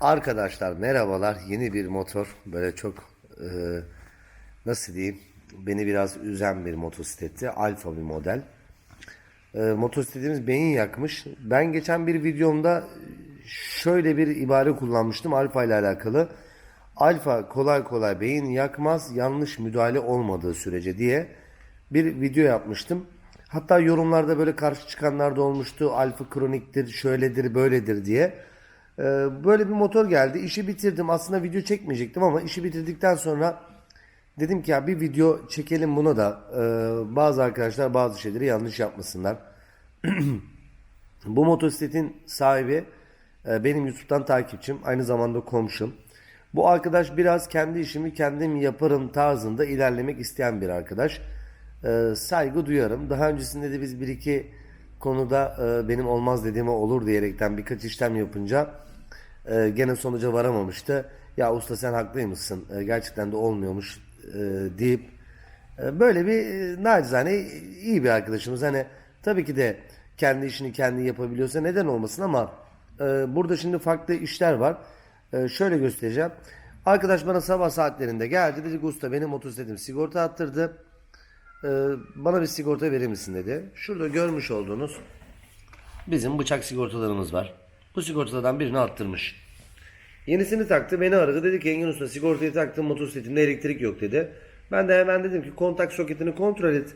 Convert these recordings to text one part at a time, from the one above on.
Arkadaşlar merhabalar. Yeni bir motor. Böyle çok e, nasıl diyeyim? Beni biraz üzen bir motosikletti. Alfa bir model. E, motosikletimiz beyin yakmış. Ben geçen bir videomda şöyle bir ibare kullanmıştım Alfa ile alakalı. Alfa kolay kolay beyin yakmaz yanlış müdahale olmadığı sürece diye bir video yapmıştım. Hatta yorumlarda böyle karşı çıkanlar da olmuştu. Alfa kroniktir, şöyledir, böyledir diye. Ee, böyle bir motor geldi. İşi bitirdim. Aslında video çekmeyecektim ama işi bitirdikten sonra dedim ki ya bir video çekelim buna da. Ee, bazı arkadaşlar bazı şeyleri yanlış yapmasınlar. Bu motosikletin sahibi e, benim YouTube'dan takipçim. Aynı zamanda komşum. Bu arkadaş biraz kendi işimi kendim yaparım tarzında ilerlemek isteyen bir arkadaş. E, saygı duyarım. Daha öncesinde de biz bir iki konuda e, benim olmaz dediğime olur diyerekten birkaç işlem yapınca e, gene sonuca varamamıştı. Ya usta sen haklıymışsın. E, gerçekten de olmuyormuş e, deyip e, Böyle bir e, nacizane iyi bir arkadaşımız. Hani tabii ki de kendi işini kendi yapabiliyorsa neden olmasın ama e, burada şimdi farklı işler var. E, şöyle göstereceğim. Arkadaş bana sabah saatlerinde geldi. Dedi usta benim motosikletim sigorta attırdı. E, bana bir sigorta verir misin dedi. Şurada görmüş olduğunuz bizim bıçak sigortalarımız var. Bu sigortalardan birini attırmış. Yenisini taktı beni aradı dedi ki Engin Usta sigortayı taktım motosikletimde elektrik yok dedi. Ben de hemen dedim ki kontak soketini kontrol et.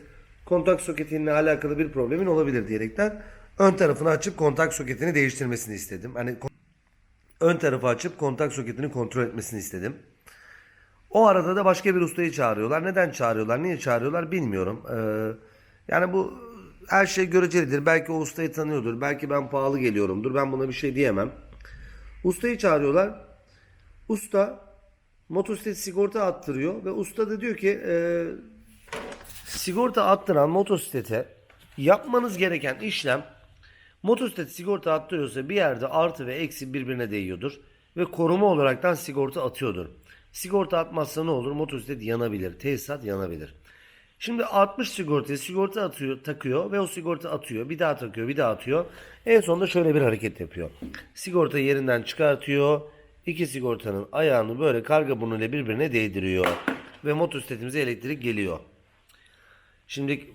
Kontak soketinle alakalı bir problemin olabilir diyerekten ön tarafını açıp kontak soketini değiştirmesini istedim. Hani ön tarafı açıp kontak soketini kontrol etmesini istedim. O arada da başka bir ustayı çağırıyorlar. Neden çağırıyorlar, niye çağırıyorlar bilmiyorum. Ee, yani bu her şey görecelidir. Belki o ustayı tanıyordur. Belki ben pahalı geliyorumdur. Ben buna bir şey diyemem. Ustayı çağırıyorlar. Usta motosiklet sigorta attırıyor ve usta da diyor ki e, sigorta attıran motosiklete yapmanız gereken işlem motosiklet sigorta attırıyorsa bir yerde artı ve eksi birbirine değiyordur ve koruma olaraktan sigorta atıyordur. Sigorta atmazsa ne olur? Motosiklet yanabilir, tesisat yanabilir. Şimdi 60 sigortayı sigorta atıyor, takıyor ve o sigorta atıyor. Bir daha takıyor, bir daha atıyor. En sonunda şöyle bir hareket yapıyor. Sigorta yerinden çıkartıyor. İki sigortanın ayağını böyle karga burnuyla birbirine değdiriyor. Ve motosikletimize elektrik geliyor. Şimdi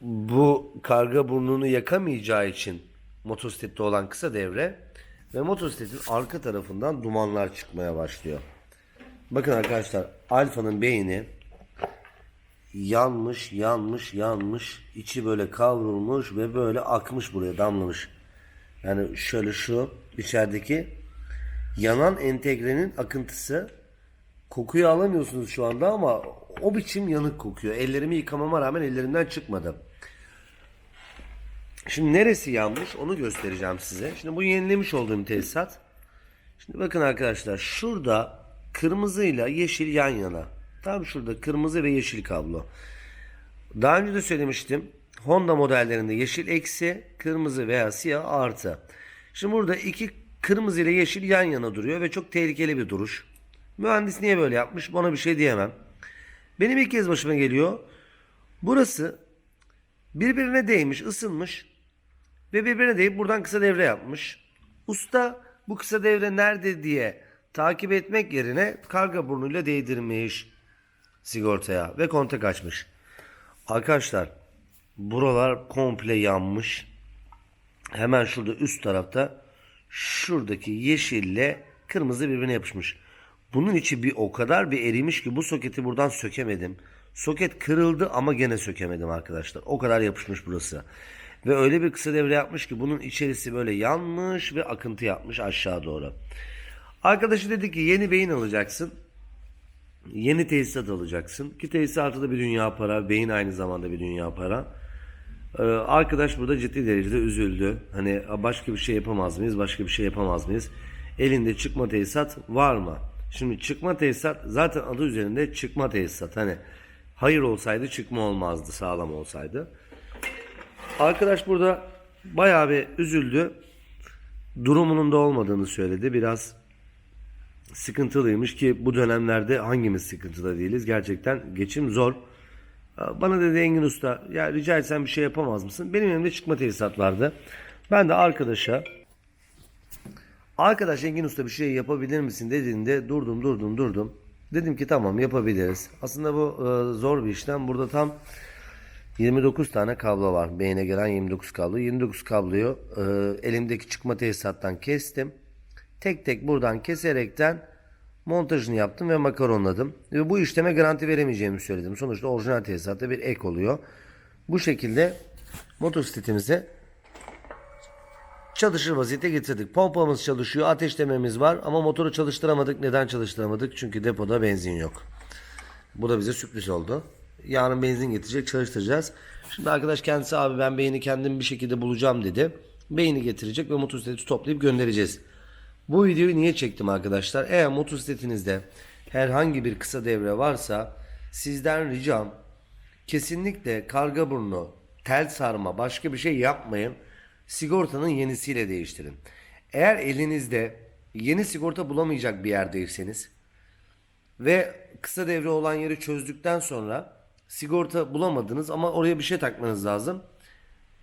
bu karga burnunu yakamayacağı için motosiklette olan kısa devre ve motosikletin arka tarafından dumanlar çıkmaya başlıyor. Bakın arkadaşlar Alfa'nın beyni yanmış, yanmış, yanmış. içi böyle kavrulmuş ve böyle akmış buraya damlamış. Yani şöyle şu içerideki yanan entegrenin akıntısı kokuyu alamıyorsunuz şu anda ama o biçim yanık kokuyor. Ellerimi yıkamama rağmen ellerimden çıkmadı. Şimdi neresi yanmış onu göstereceğim size. Şimdi bu yenilemiş olduğum tesisat. Şimdi bakın arkadaşlar şurada kırmızıyla yeşil yan yana. Tam şurada kırmızı ve yeşil kablo. Daha önce de söylemiştim. Honda modellerinde yeşil eksi, kırmızı veya siyah artı. Şimdi burada iki kırmızı ile yeşil yan yana duruyor ve çok tehlikeli bir duruş. Mühendis niye böyle yapmış? Bana bir şey diyemem. Benim ilk kez başıma geliyor. Burası birbirine değmiş, ısınmış ve birbirine değip buradan kısa devre yapmış. Usta bu kısa devre nerede diye takip etmek yerine karga burnuyla değdirmiş sigortaya ve kontak açmış. Arkadaşlar buralar komple yanmış. Hemen şurada üst tarafta şuradaki yeşille kırmızı birbirine yapışmış. Bunun içi bir o kadar bir erimiş ki bu soketi buradan sökemedim. Soket kırıldı ama gene sökemedim arkadaşlar. O kadar yapışmış burası. Ve öyle bir kısa devre yapmış ki bunun içerisi böyle yanmış ve akıntı yapmış aşağı doğru. Arkadaşı dedi ki yeni beyin alacaksın. Yeni tesisat alacaksın. Ki tesisatı da bir dünya para. Beyin aynı zamanda bir dünya para. Ee, arkadaş burada ciddi derecede üzüldü. Hani başka bir şey yapamaz mıyız? Başka bir şey yapamaz mıyız? Elinde çıkma tesisat var mı? Şimdi çıkma tesisat zaten adı üzerinde çıkma tesisat. Hani hayır olsaydı çıkma olmazdı sağlam olsaydı. Arkadaş burada bayağı bir üzüldü. Durumunun da olmadığını söyledi. Biraz sıkıntılıymış ki bu dönemlerde hangimiz sıkıntıda değiliz. Gerçekten geçim zor. Bana dedi Engin Usta ya rica etsem bir şey yapamaz mısın? Benim elimde çıkma tesisat vardı. Ben de arkadaşa Arkadaş Engin Usta bir şey yapabilir misin dediğinde durdum durdum durdum. Dedim ki tamam yapabiliriz. Aslında bu e, zor bir işlem. Burada tam 29 tane kablo var. Beyne gelen 29 kablo. 29 kabloyu e, elimdeki çıkma tesisattan kestim. Tek tek buradan keserekten montajını yaptım ve makaronladım. Ve bu işleme garanti veremeyeceğimi söyledim. Sonuçta orijinal tesisatta bir ek oluyor. Bu şekilde motosikletimize çalışır vaziyete getirdik. Pompamız çalışıyor, ateşlememiz var ama motoru çalıştıramadık. Neden çalıştıramadık? Çünkü depoda benzin yok. Bu da bize sürpriz oldu. Yarın benzin getirecek, çalıştıracağız. Şimdi arkadaş kendisi abi ben beyni kendim bir şekilde bulacağım dedi. Beyni getirecek ve motosikleti toplayıp göndereceğiz. Bu videoyu niye çektim arkadaşlar? Eğer motosikletinizde herhangi bir kısa devre varsa sizden ricam kesinlikle karga burnu, tel sarma başka bir şey yapmayın. Sigortanın yenisiyle değiştirin. Eğer elinizde yeni sigorta bulamayacak bir yerdeyseniz ve kısa devre olan yeri çözdükten sonra sigorta bulamadınız ama oraya bir şey takmanız lazım.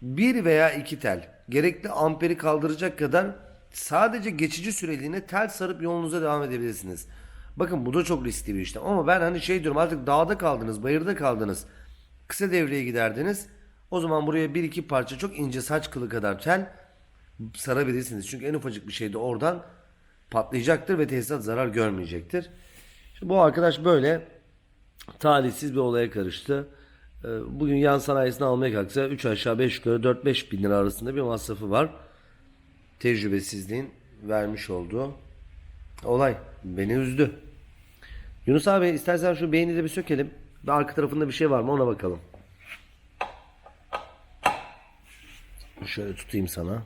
Bir veya iki tel gerekli amperi kaldıracak kadar sadece geçici süreliğine tel sarıp yolunuza devam edebilirsiniz. Bakın bu da çok riskli bir işlem ama ben hani şey diyorum artık dağda kaldınız, bayırda kaldınız. Kısa devreye giderdiniz. O zaman buraya bir iki parça çok ince saç kılı kadar tel sarabilirsiniz. Çünkü en ufacık bir şey de oradan patlayacaktır ve tesisat zarar görmeyecektir. Şimdi bu arkadaş böyle talihsiz bir olaya karıştı. Ee, Bugün yan sanayisini almaya kalksa 3 aşağı 5 yukarı 4-5 bin lira arasında bir masrafı var. Tecrübesizliğin vermiş olduğu olay beni üzdü. Yunus abi istersen şu beyni de bir sökelim. Bir arka tarafında bir şey var mı ona bakalım. Şöyle tutayım sana.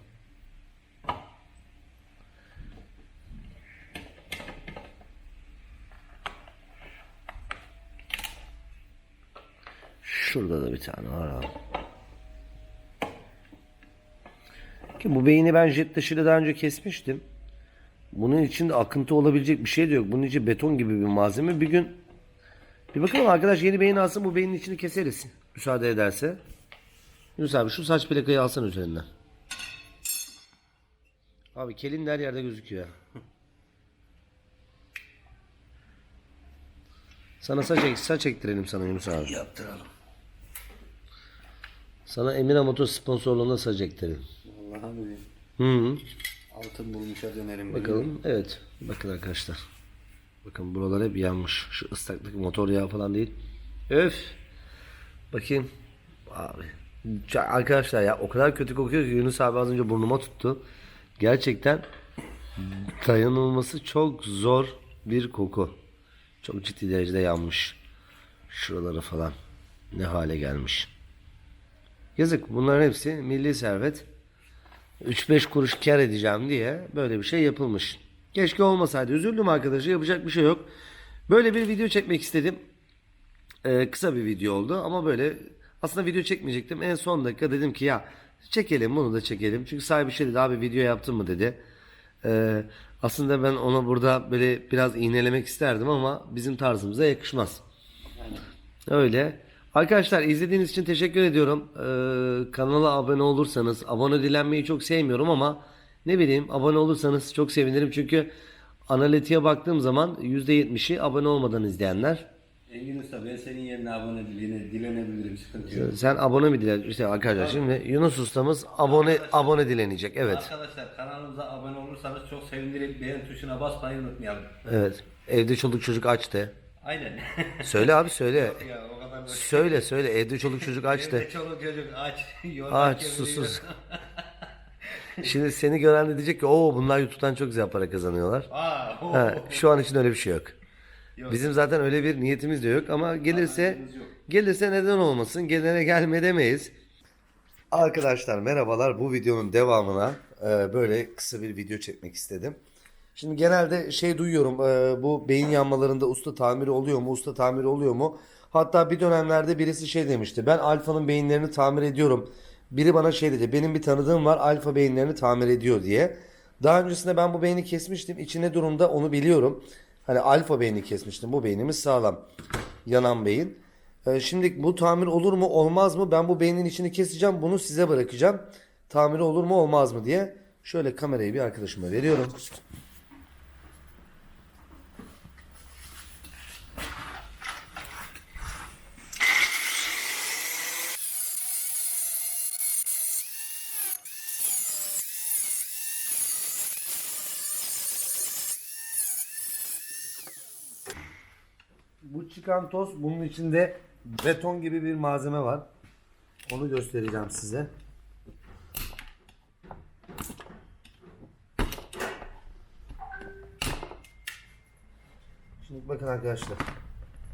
Şurada da bir tane var abi. Ki bu beyni ben jet taşıyla daha önce kesmiştim. Bunun içinde akıntı olabilecek bir şey de yok. Bunun içi beton gibi bir malzeme. Bir gün bir bakalım arkadaş yeni beyin alsın bu beynin içini keseriz. Müsaade ederse. Yunus abi şu saç plakayı alsana üzerinden. Abi kelin her yerde gözüküyor. Sana saç, ek- saç ektirelim sana Yunus abi. Yaptıralım. Sana Emine Motor sponsorluğunda saç ektirelim. Vallahi abi Hı -hı. altın bulmuşa dönerim. Bakalım. Evet. Bakın arkadaşlar. Bakın buralar hep yanmış. Şu ıslaklık motor yağı falan değil. Öf. Bakayım. Abi. Arkadaşlar ya o kadar kötü kokuyor ki Yunus abi az önce burnuma tuttu. Gerçekten dayanılması çok zor bir koku. Çok ciddi derecede yanmış. Şuraları falan ne hale gelmiş. Yazık bunların hepsi milli servet. 3-5 kuruş kar edeceğim diye böyle bir şey yapılmış. Keşke olmasaydı. Üzüldüm arkadaşlar. Yapacak bir şey yok. Böyle bir video çekmek istedim. Ee, kısa bir video oldu ama böyle aslında video çekmeyecektim. En son dakika dedim ki ya çekelim bunu da çekelim. Çünkü sahibi şey dedi abi video yaptın mı dedi. Ee, aslında ben ona burada böyle biraz iğnelemek isterdim ama bizim tarzımıza yakışmaz. Öyle. Arkadaşlar izlediğiniz için teşekkür ediyorum. Ee, kanala abone olursanız, abone dilenmeyi çok sevmiyorum ama ne bileyim abone olursanız çok sevinirim. Çünkü analitiğe baktığım zaman %70'i abone olmadan izleyenler. Engin Usta ben senin yerine abone dilene, dilenebilirim sıkıntı yok. Sen abone mi dilen? İşte arkadaşlar şimdi Yunus ustamız abone abone dilenecek. Evet. Arkadaşlar kanalımıza abone olursanız çok sevinirim. Beğen tuşuna basmayı unutmayalım. Evet. Evde çoluk çocuk aç de. Aynen. Söyle abi söyle. ya o Söyle söyle evde çoluk çocuk aç de. Evde çoluk çocuk aç. Aç susuz. Şimdi seni gören de diyecek ki o bunlar YouTube'dan çok güzel para kazanıyorlar. Aa, Ha, şu an için öyle bir şey yok. Yok. Bizim zaten öyle bir niyetimiz de yok ama gelirse yok. gelirse neden olmasın? Gelene gelme demeyiz. Arkadaşlar merhabalar. Bu videonun devamına e, böyle kısa bir video çekmek istedim. Şimdi genelde şey duyuyorum e, bu beyin yanmalarında usta tamiri oluyor mu? Usta tamiri oluyor mu? Hatta bir dönemlerde birisi şey demişti. Ben Alfa'nın beyinlerini tamir ediyorum. Biri bana şey dedi. Benim bir tanıdığım var Alfa beyinlerini tamir ediyor diye. Daha öncesinde ben bu beyni kesmiştim. İçine durumda onu biliyorum. Hani alfa beyni kesmiştim. Bu beynimiz sağlam. Yanan beyin. Ee, şimdi bu tamir olur mu olmaz mı? Ben bu beynin içini keseceğim. Bunu size bırakacağım. Tamiri olur mu olmaz mı diye. Şöyle kamerayı bir arkadaşıma veriyorum. Çıkan toz bunun içinde beton gibi bir malzeme var. Onu göstereceğim size. Şimdi bakın arkadaşlar.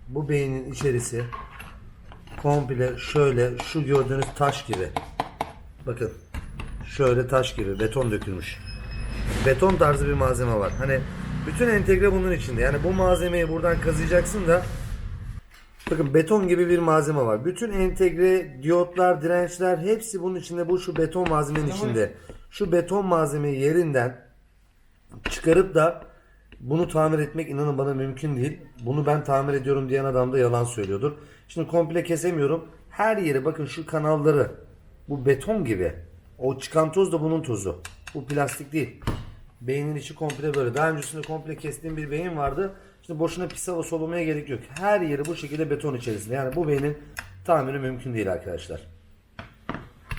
Bu beynin içerisi komple şöyle şu gördüğünüz taş gibi. Bakın. Şöyle taş gibi beton dökülmüş. Beton tarzı bir malzeme var. Hani bütün entegre bunun içinde. Yani bu malzemeyi buradan kazıyacaksın da Bakın beton gibi bir malzeme var. Bütün entegre diyotlar, dirençler hepsi bunun içinde. Bu şu beton malzemenin içinde. Şu beton malzemeyi yerinden çıkarıp da bunu tamir etmek inanın bana mümkün değil. Bunu ben tamir ediyorum diyen adam da yalan söylüyordur. Şimdi komple kesemiyorum. Her yeri bakın şu kanalları bu beton gibi. O çıkan toz da bunun tozu. Bu plastik değil. Beynin içi komple böyle. Daha öncesinde komple kestiğim bir beyin vardı. Şimdi boşuna pis hava solumaya gerek yok. Her yeri bu şekilde beton içerisinde. Yani bu beynin tamiri mümkün değil arkadaşlar.